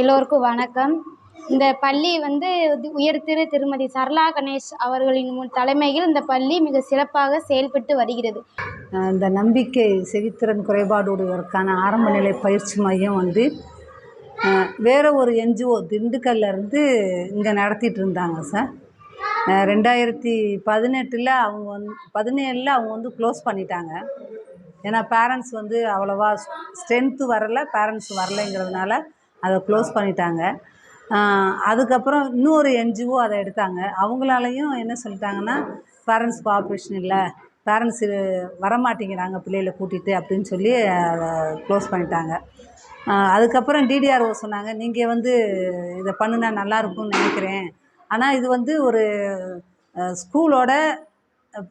எல்லோருக்கும் வணக்கம். இந்த பள்ளி வந்து உயர் திரு திருமதி சரளா கணேஷ் அவர்களின் முன் தலைமையில் இந்த பள்ளி மிக சிறப்பாக செயல்பட்டு வருகிறது. இந்த நம்பிக்கை செவித்திறன் குறைபாடுடையவருக்கான ஆரம்ப நிலை பயிற்சி மையம் வந்து வேறு வேற ஒரு என்ஜிஓ திண்டுக்கல்ல இருந்து இங்கே நடத்திட்டு இருந்தாங்க சார். ரெண்டாயிரத்தி பதினெட்டில் அவங்க வந்து பதினேழில் அவங்க வந்து க்ளோஸ் பண்ணிட்டாங்க. ஏன்னா பேரண்ட்ஸ் வந்து அவ்வளோவா ஸ்ட்ரென்த்து வரல பேரண்ட்ஸ் வரலைங்கிறதுனால அதை க்ளோஸ் பண்ணிட்டாங்க. அதுக்கப்புறம் இன்னொரு என்ஜிஓ அதை எடுத்தாங்க. அவங்களாலையும் என்ன சொல்லிட்டாங்கன்னா பேரண்ட்ஸ் கோஆப்ரேஷன் இல்லை. பேரண்ட்ஸு வரமாட்டேங்கிறாங்க பிள்ளைகளை கூட்டிகிட்டு அப்படின்னு சொல்லி அதை க்ளோஸ் பண்ணிட்டாங்க. அதுக்கப்புறம் டிடிஆர்ஓ சொன்னாங்க நீங்கள் வந்து இதை பண்ணுனா நல்லாயிருக்கும்னு நினைக்கிறேன். ஆனால் இது வந்து ஒரு ஸ்கூலோட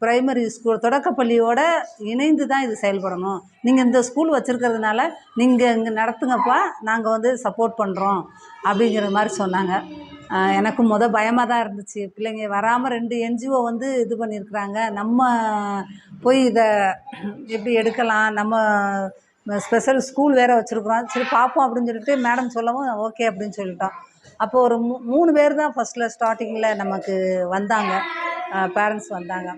ப்ரைமரி ஸ்கூல் தொடக்கப்பள்ளியோடு இணைந்து தான் இது செயல்படணும். நீங்கள் இந்த ஸ்கூல் வச்சுருக்கிறதுனால நீங்கள் இங்கே நடத்துங்கப்பா நாங்கள் வந்து சப்போர்ட் பண்ணுறோம் அப்படிங்கிற மாதிரி சொன்னாங்க. எனக்கும் மொதல் பயமாக தான் இருந்துச்சு. பிள்ளைங்க வராமல் ரெண்டு என்ஜிஓ வந்து இது பண்ணியிருக்கிறாங்க. நம்ம போய் இதை எப்படி எடுக்கலாம்? நம்ம ஸ்பெஷல் ஸ்கூல் வேறு வச்சுருக்குறோம். சரி பார்ப்போம் அப்படின்னு சொல்லிட்டு மேடம் சொல்லவும் ஓகே அப்படின்னு சொல்லிட்டோம். அப்போது ஒரு மூ மூணு பேர் தான் ஃபஸ்ட்டில் ஸ்டார்டிங்கில் நமக்கு வந்தாங்க. பேரண்ட்ஸ் வந்தாங்க.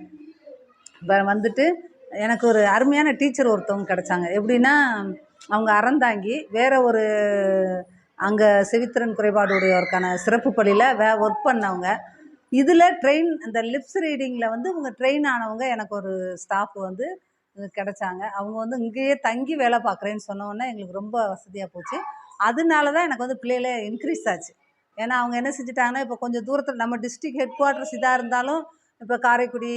இப்போ வந்துட்டு எனக்கு ஒரு அருமையான டீச்சர் ஒருத்தவங்க கிடச்சாங்க. எப்படின்னா அவங்க அறந்தாங்கி வேற ஒரு அங்கே செவித்திறன் குறைபாடுடையோருக்கான சிறப்பு பள்ளியில் வே ஒர்க் பண்ணவங்க. இதில் ட்ரெயின் இந்த லிப்ஸ் ரீடிங்கில் வந்து இவங்க ட்ரெயின் ஆனவங்க எனக்கு ஒரு ஸ்டாஃப் வந்து கிடைச்சாங்க. அவங்க வந்து இங்கேயே தங்கி வேலை பார்க்குறேன்னு சொன்னோன்னே எங்களுக்கு ரொம்ப வசதியாக போச்சு. அதனால தான் எனக்கு வந்து பிள்ளைகளே இன்க்ரீஸ் ஆச்சு. ஏன்னா அவங்க என்ன செஞ்சுட்டாங்கன்னா இப்போ கொஞ்சம் தூரத்தில் நம்ம டிஸ்ட்ரிக்ட் ஹெட் குவார்ட்டர்ஸ் இதாக இருந்தாலும் இப்போ காரைக்குடி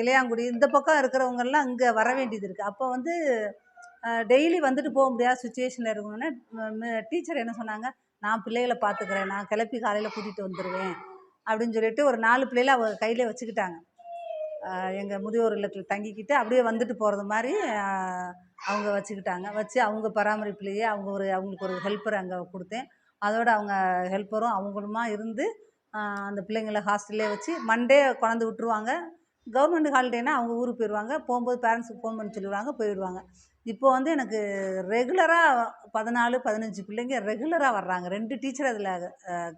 இளையாங்குடி இந்த பக்கம் இருக்கிறவங்கெல்லாம் இங்கே வர வேண்டியது இருக்குது அப்போ வந்து டெய்லி வந்துட்டு போக முடியாத சுச்சுவேஷனில் இருக்கணும்னா டீச்சர் என்ன சொன்னாங்க? நான் பிள்ளைகளை பார்த்துக்கிறேன் நான் கிளப்பி காலையில் கூட்டிகிட்டு வந்துடுவேன் அப்படின்னு சொல்லிட்டு ஒரு நாலு பிள்ளைகளை அவங்க கையிலே வச்சுக்கிட்டாங்க. எங்கள் முதியோர் இல்லத்தில் தங்கிக்கிட்டு அப்படியே வந்துட்டு போகிறது மாதிரி அவங்க வச்சுக்கிட்டாங்க. வச்சு அவங்க பராமரிப்புலேயே அவங்க ஒரு அவங்களுக்கு ஒரு ஹெல்ப்பர் அங்கே கொடுத்தேன். அதோட அவங்க ஹெல்ப்பரும் அவங்களுமா இருந்து அந்த பிள்ளைங்கள ஹாஸ்டல்லே வச்சு மண்டே கொண்டாந்து விட்ருவாங்க கவர்மெண்ட் ஹாலிடேனா அவங்க ஊருக்கு போயிடுவாங்க போகும்போது பேரண்ட்ஸுக்கு ஃபோன் பண்ணி சொல்லிடுவாங்க போயிடுவாங்க இப்போ வந்து எனக்கு ரெகுலராக பதினாலு பதினஞ்சு பிள்ளைங்க ரெகுலராக வர்றாங்க. ரெண்டு டீச்சர் அதில்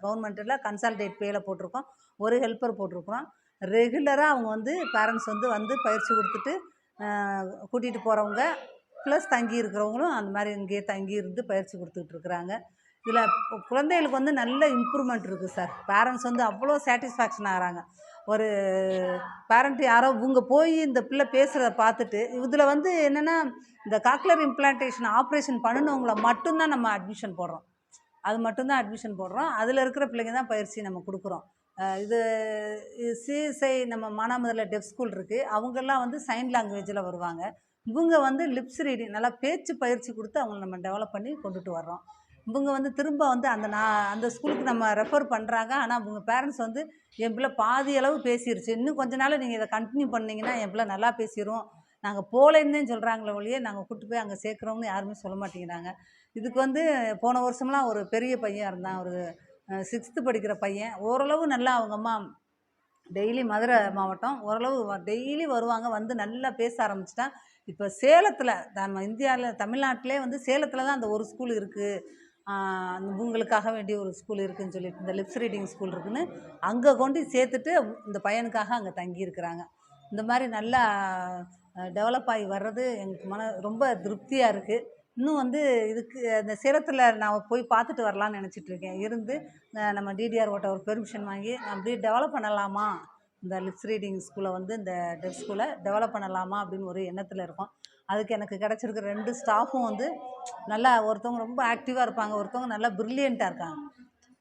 கவர்மெண்ட்டில் கன்சால்டேட் பேயில் போட்டிருக்கோம். ஒரு ஹெல்ப்பர் போட்டிருக்கிறோம். ரெகுலராக அவங்க வந்து பேரண்ட்ஸ் வந்து வந்து பயிற்சி கொடுத்துட்டு கூட்டிகிட்டு போகிறவங்க ப்ளஸ் தங்கி இருக்கிறவங்களும் அந்த மாதிரி இங்கேயே தங்கி இருந்து பயிற்சி கொடுத்துட்ருக்குறாங்க இதில் குழந்தைகளுக்கு வந்து நல்ல இம்ப்ரூவ்மெண்ட் இருக்குது சார் பேரண்ட்ஸ் வந்து அவ்வளோ சாட்டிஸ்ஃபேக்ஷன் ஆகிறாங்க. ஒரு பேரண்ட் யாரோ இவங்க போய் இந்த பிள்ளை பேசுகிறத பார்த்துட்டு இதில் வந்து என்னென்னா இந்த காக்லர் இம்ப்ளான்டேஷன் ஆப்ரேஷன் பண்ணினவங்கள மட்டும்தான் நம்ம அட்மிஷன் போடுறோம். அது மட்டும்தான் அட்மிஷன் போடுறோம். அதில் இருக்கிற பிள்ளைங்க தான் பயிற்சி நம்ம கொடுக்குறோம். இது சிஎஸ்ஐ நம்ம மானாமதுரில் டெஃப் ஸ்கூல் இருக்குது அவங்கெல்லாம் வந்து சைன் லாங்குவேஜில் வருவாங்க. இவங்க வந்து லிப்ஸ் ரீடிங் நல்லா பேச்சு பயிற்சி கொடுத்து அவங்கள நம்ம டெவலப் பண்ணி கொண்டுட்டு வர்றோம். இவங்க வந்து திரும்ப வந்து அந்த நான் அந்த ஸ்கூலுக்கு நம்ம ரெஃபர் பண்ணுறாங்க ஆனால் அவங்க பேரண்ட்ஸ் வந்து என் பிள்ளை பாதி அளவு பேசிருச்சு. இன்னும் கொஞ்ச நாள் நீங்கள் இதை கண்டினியூ பண்ணிங்கன்னா என் பிள்ளை நல்லா பேசிடும் நாங்கள் போகலன்னு சொல்கிறாங்களே ஒழிய நாங்கள் கூப்பிட்டு போய் அங்கே சேர்க்குறோம்னு யாருமே சொல்ல மாட்டேங்கிறாங்க. இதுக்கு வந்து போன வருஷம்லாம் ஒரு பெரிய பையன் இருந்தான். ஒரு சிக்ஸ்த்து படிக்கிற பையன். ஓரளவு நல்லா அவங்க அம்மா டெய்லி மதுரை மாவட்டம் ஓரளவு டெய்லி வருவாங்க. வந்து நல்லா பேச ஆரம்பிச்சிட்டான். இப்போ சேலத்தில் நம்ம இந்தியாவில் தமிழ்நாட்டிலே வந்து சேலத்தில் தான் அந்த ஒரு ஸ்கூல் இருக்குது இவங்களுக்காக வேண்டிய ஒரு ஸ்கூல் இருக்குதுன்னு சொல்லிட்டு இந்த லிப்ஸ் ரீடிங் ஸ்கூல் இருக்குன்னு அங்கே கொண்டு சேர்த்துட்டு இந்த பையனுக்காக அங்கே தங்கியிருக்கிறாங்க. இந்த மாதிரி நல்லா டெவலப் ஆகி வர்றது எங்களுக்கு மன ரொம்ப திருப்தியாக இருக்குது இன்னும் வந்து இதுக்கு அந்த சேலத்தில் நான் போய் பார்த்துட்டு வரலான்னு நினச்சிட்டு இருக்கேன். இருந்து நம்ம டிடிஆர் ஓட்ட ஒரு பெர்மிஷன் வாங்கி அப்படியே டெவலப் பண்ணலாமா? இந்த லிப்ஸ் ரீடிங் ஸ்கூலை வந்து இந்த டெஃப் ஸ்கூலை டெவலப் பண்ணலாமா? அப்படின்னு ஒரு எண்ணத்தில் இருக்கோம். அதுக்கு எனக்கு கிடச்சிருக்க ரெண்டு ஸ்டாஃபும் வந்து நல்லா ஒருத்தவங்க ரொம்ப ஆக்டிவாக இருப்பாங்க ஒருத்தவங்க நல்லா ப்ரில்லியண்ட்டாக இருக்காங்க.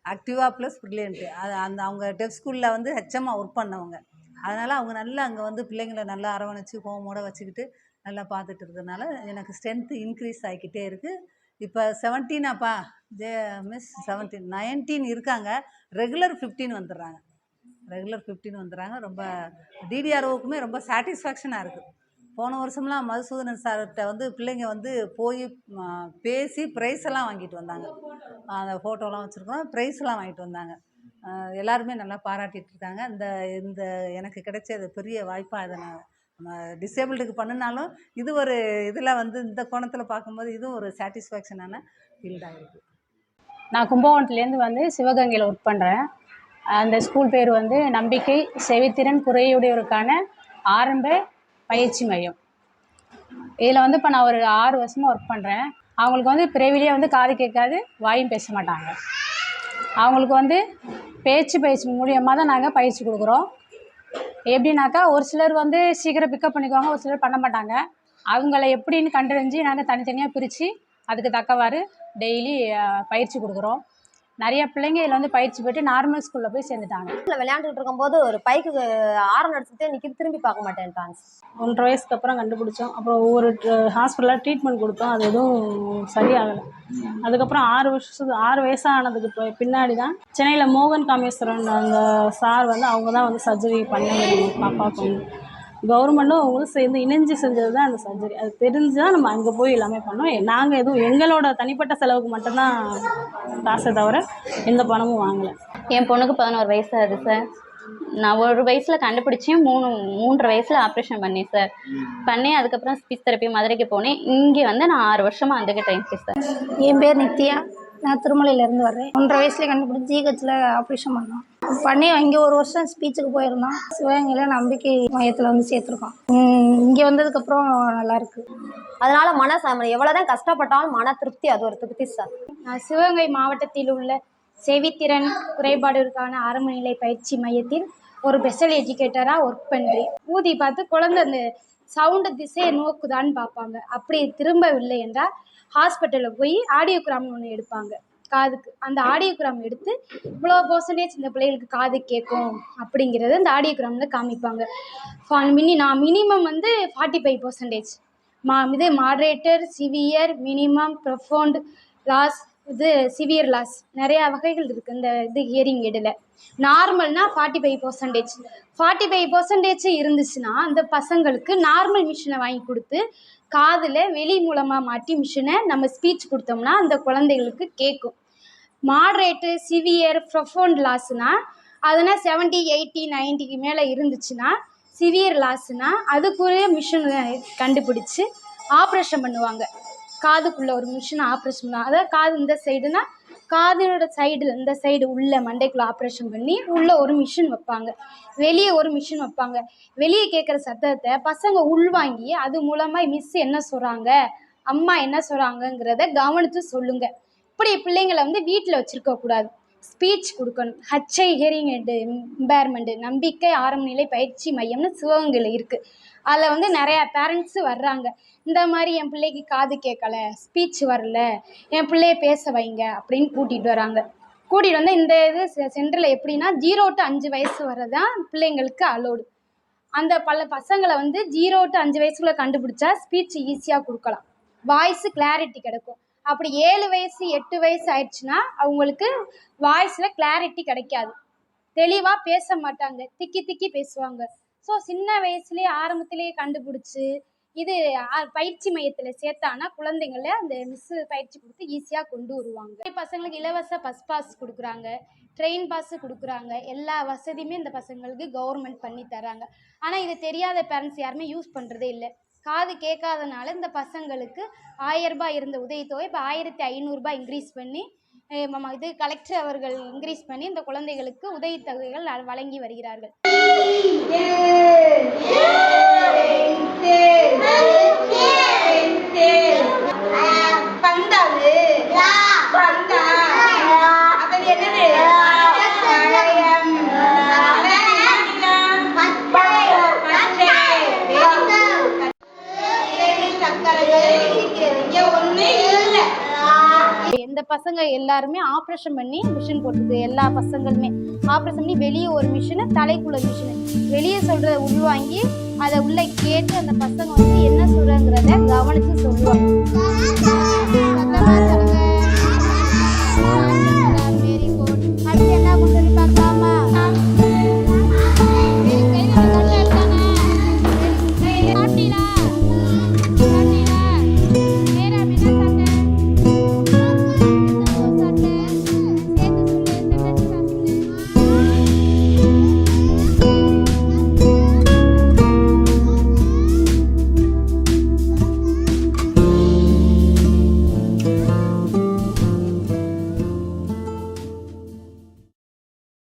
ஆக்டிவாக ப்ளஸ் ப்ரில்லியண்ட்டு அது அந்த அவங்க டெஃப் ஸ்கூலில் வந்து ஹெச்எம்மாக ஒர்க் பண்ணவங்க. அதனால் அவங்க நல்லா அங்கே வந்து பிள்ளைங்களை நல்லா அரவணைச்சு ஹோமோட வச்சுக்கிட்டு நல்லா பார்த்துட்டு இருக்கிறதுனால எனக்கு ஸ்ட்ரென்த்து இன்க்ரீஸ் ஆகிக்கிட்டே இருக்குது இப்போ செவன்டீனாப்பா ஜே மிஸ் செவன்டீன் நைன்டீன் இருக்காங்க. ரெகுலர் ஃபிஃப்டீன் வந்துடுறாங்க. ரெகுலர் ஃபிஃப்டீன் வந்துடுறாங்க. ரொம்ப டிடிஆர்ஓக்குமே ரொம்ப சாட்டிஸ்ஃபேக்ஷனாக இருக்குது போன வருஷம்லாம் மதுசூதனன் சார்கிட்ட வந்து பிள்ளைங்க வந்து போய் பேசி ப்ரைஸ் எல்லாம் வாங்கிட்டு வந்தாங்க. அந்த ஃபோட்டோலாம் வச்சுருக்கோம். ப்ரைஸ்லாம் வாங்கிட்டு வந்தாங்க. எல்லாருமே நல்லா பாராட்டிட்டு இருக்காங்க. இந்த இந்த எனக்கு கிடைச்ச இது பெரிய வாய்ப்பாக இதை நான் நம்ம டிசேபிள்டுக்கு பண்ணினாலும் இது ஒரு இதில் வந்து இந்த கோணத்தில் பார்க்கும்போது இதுவும் ஒரு சாட்டிஸ்ஃபேக்ஷனான ஃபீல்டாக இருக்குது நான் கும்பகோணத்துலேருந்து வந்து சிவகங்கையில் ஒர்க் பண்ணுறேன் அந்த ஸ்கூல் பேர் வந்து நம்பிக்கை செவித்திறன் குறையுடையோருக்கான ஆரம்ப பயிற்சி மையம். இதில் வந்து இப்போ நான் ஒரு ஆறு வருஷமாக ஒர்க் பண்ணுறேன் அவங்களுக்கு வந்து பிறவிலேயே வந்து காது கேட்காது வாயும் பேச மாட்டாங்க. அவங்களுக்கு வந்து பேச்சு பயிற்சி மூலியமாக தான் நாங்கள் பயிற்சி கொடுக்குறோம். எப்படின்னாக்கா ஒரு சிலர் வந்து சீக்கிரம் பிக்கப் பண்ணிக்குவாங்க ஒரு சிலர் பண்ண மாட்டாங்க. அவங்கள எப்படின்னு கண்டறிஞ்சு நாங்கள் தனித்தனியாக பிரித்து அதுக்கு தக்கவாறு டெய்லி பயிற்சி கொடுக்குறோம். நிறைய பிள்ளைங்க இதில் வந்து பயிற்சி பெற்று நார்மல் ஸ்கூலில் போய் சேர்ந்துட்டாங்க. விளையாண்டுட்டு இருக்கும்போது ஒரு பைக்கு ஆரம் அடிச்சுட்டு நிற்கிது திரும்பி பார்க்க மாட்டேன்ட்டாங்க ஒன்றரை வயசுக்கு அப்புறம் கண்டுபிடிச்சோம். அப்புறம் ஒவ்வொரு ஹாஸ்பிட்டலில் ட்ரீட்மெண்ட் கொடுத்தோம். அது எதுவும் சரியாகலை. அதுக்கப்புறம் ஆறு வருஷத்து ஆறு வயசானதுக்கு பின்னாடி தான் சென்னையில் மோகன் காமேஸ்வரன் அந்த சார் வந்து அவங்க தான் வந்து சர்ஜரி பண்ணாங்க பாப்பாவுக்கு வந்து. கவர்மெண்ட்டும் அவங்களும் சேர்ந்து இணைஞ்சு செஞ்சது தான் அந்த சர்ஜரி அது தெரிஞ்சு தான் நம்ம அங்கே போய் எல்லாமே பண்ணோம். நாங்கள் எதுவும் எங்களோட தனிப்பட்ட செலவுக்கு மட்டும்தான் காசை தவிர எந்த பணமும் வாங்கலை. என் பொண்ணுக்கு பதினோரு வயசு ஆகுது சார். நான் ஒரு வயசில் கண்டுபிடிச்சேன் மூணு மூன்றரை வயசில் ஆப்ரேஷன் பண்ணேன் சார். பண்ணி அதுக்கப்புறம் ஸ்பீச் தெரப்பி மதுரைக்கு போனேன். இங்கே வந்து நான் ஆறு வருஷமாக வந்துக்கிட்டேன் சார். என் பேர் நித்யா. நான் திருமலையிலேருந்து வர்றேன். ஒன்றரை வயசுல கண்டுபிடிச்சி ஜிஹெச்சில் ஆப்ரேஷன் பண்ணோம். பண்ணி இங்கே ஒரு வருஷம் ஸ்பீச்சுக்கு போயிருந்தோம் சிவகங்கையில் நம்பிக்கை மையத்தில் வந்து சேர்த்துருக்கோம் இங்கே வந்ததுக்கப்புறம் நல்லா இருக்கு. அதனால மன எவ்வளவுதான் கஷ்டப்பட்டாலும் மன திருப்தி அது ஒரு திருப்தி சார் நான் சிவகங்கை மாவட்டத்தில் உள்ள செவித்திறன் குறைபாடுகளுக்கான ஆரம்ப நிலை பயிற்சி மையத்தில் ஒரு ஸ்பெஷல் எஜுகேட்டராக ஒர்க் பண்ணுறேன் ஊதி பார்த்து குழந்தை அந்த சவுண்டு திசையை நோக்குதான்னு பார்ப்பாங்க. அப்படி திரும்பவில்லை என்றால் ஹாஸ்பிட்டலில் போய் ஆடியோகிராம் ஒன்று எடுப்பாங்க. காதுக்கு அந்த ஆடியோகிராம் எடுத்து இவ்வளோ பர்சன்டேஜ் இந்த பிள்ளைகளுக்கு காது கேட்கும் அப்படிங்கிறத அந்த ஆடியோகிராமில் காமிப்பாங்க. ஃபான் மினி நான் மினிமம் வந்து ஃபார்ட்டி ஃபைவ் பர்சன்டேஜ் மா இது moderator severe minimum profound loss இது சிவியர் லாஸ் நிறையா வகைகள் இருக்குது இந்த இது hearing எடில் நார்மல்னா forty five percentage forty five percentage இருந்துச்சுன்னா அந்த பசங்களுக்கு நார்மல் மிஷினை வாங்கி கொடுத்து காதில் வெளி மூலமாக மாட்டி மிஷினை நம்ம ஸ்பீச் கொடுத்தோம்னா அந்த குழந்தைகளுக்கு கேட்கும் மாட்ரேட்டு சிவியர் ப்ரொஃபோண்ட் லாஸ்னா அதுனா செவன்ட்டி எயிட்டி நைன்ட்டிக்கு மேலே இருந்துச்சுன்னா சிவியர் லாஸ்னா அதுக்குரிய மிஷின் கண்டுபிடிச்சி ஆப்ரேஷன் பண்ணுவாங்க. காதுக்குள்ளே ஒரு மிஷினை ஆப்ரேஷன் பண்ணுவாங்க. அதாவது காது இந்த சைடுனா காதலோட சைடில் இந்த சைடு உள்ள மண்டைக்குள்ளே ஆப்ரேஷன் பண்ணி உள்ளே ஒரு மிஷின் வைப்பாங்க. வெளியே ஒரு மிஷின் வைப்பாங்க. வெளியே கேட்குற சத்தத்தை பசங்க உள்வாங்கி அது மூலமாக மிஸ் என்ன சொல்கிறாங்க அம்மா என்ன சொல்கிறாங்கங்கிறத கவனித்து சொல்லுங்கள் இப்படி பிள்ளைங்களை வந்து வீட்டில் வச்சுருக்கக்கூடாது ஸ்பீச் கொடுக்கணும். ஹச்ஐ ஹியரிங் அண்டு இம்பேர்மெண்ட்டு நம்பிக்கை ஆரம்ப நிலை பயிற்சி மையம்னு சிவகங்கையில் இருக்குது அதில் வந்து நிறையா பேரண்ட்ஸு வர்றாங்க. இந்த மாதிரி என் பிள்ளைக்கு காது கேட்கல ஸ்பீச் வரல என் பிள்ளைய பேச வைங்க அப்படின்னு கூட்டிகிட்டு வராங்க. கூட்டிகிட்டு வந்து இந்த இது சென்டரில் எப்படின்னா ஜீரோ டு அஞ்சு வயசு வரதான் பிள்ளைங்களுக்கு அலோடு அந்த பல பசங்களை வந்து ஜீரோ டு அஞ்சு வயசுக்குள்ளே கண்டுபிடிச்சா ஸ்பீச் ஈஸியாக கொடுக்கலாம். வாய்ஸு கிளாரிட்டி கிடைக்கும். அப்படி ஏழு வயசு எட்டு வயசு ஆயிடுச்சுன்னா அவங்களுக்கு வாய்ஸில் கிளாரிட்டி கிடைக்காது. தெளிவாக பேச மாட்டாங்க. திக்கி திக்கி பேசுவாங்க. ஸோ சின்ன வயசுலேயே ஆரம்பத்திலேயே கண்டுபிடிச்சி இது ஆ, பயிற்சி மையத்தில் சேர்த்தானா குழந்தைங்கள அந்த மிஸ்ஸு பயிற்சி கொடுத்து ஈஸியாக கொண்டு வருவாங்க. பசங்களுக்கு இலவச பஸ் பாஸ் கொடுக்குறாங்க. ட்ரெயின் பாஸ் கொடுக்குறாங்க. எல்லா வசதியுமே இந்த பசங்களுக்கு கவர்மெண்ட் பண்ணி தராங்க. ஆனால் இது தெரியாத பேரண்ட்ஸ் யாருமே யூஸ் பண்ணுறதே இல்லை. காது கேட்காதனால இந்த பசங்களுக்கு ஆயரரூபா இருந்த உதவித்தொகை இப்போ ஆயிரத்தி ஐநூறுரூபா இன்க்ரீஸ் பண்ணி இது கலெக்டர் அவர்கள் இன்க்ரீஸ் பண்ணி இந்த குழந்தைகளுக்கு உதவித்தொகைகள் வழங்கி வருகிறார்கள் பந்தாது இந்த பசங்க எல்லாருமே ஆப்ரேஷன் பண்ணி மிஷின் போட்டிருக்கு. எல்லா பசங்களுமே. ஆப்ரேஷன் பண்ணி வெளியே ஒரு மிஷினு தலைக்குள்ள மிஷினு வெளியே சொல்கிறத உள்வாங்கி அதை உள்ளே கேட்டு அந்த பசங்க வந்து என்ன சொல்கிறேங்கிறத கவனித்து சொல்லுவாங்க.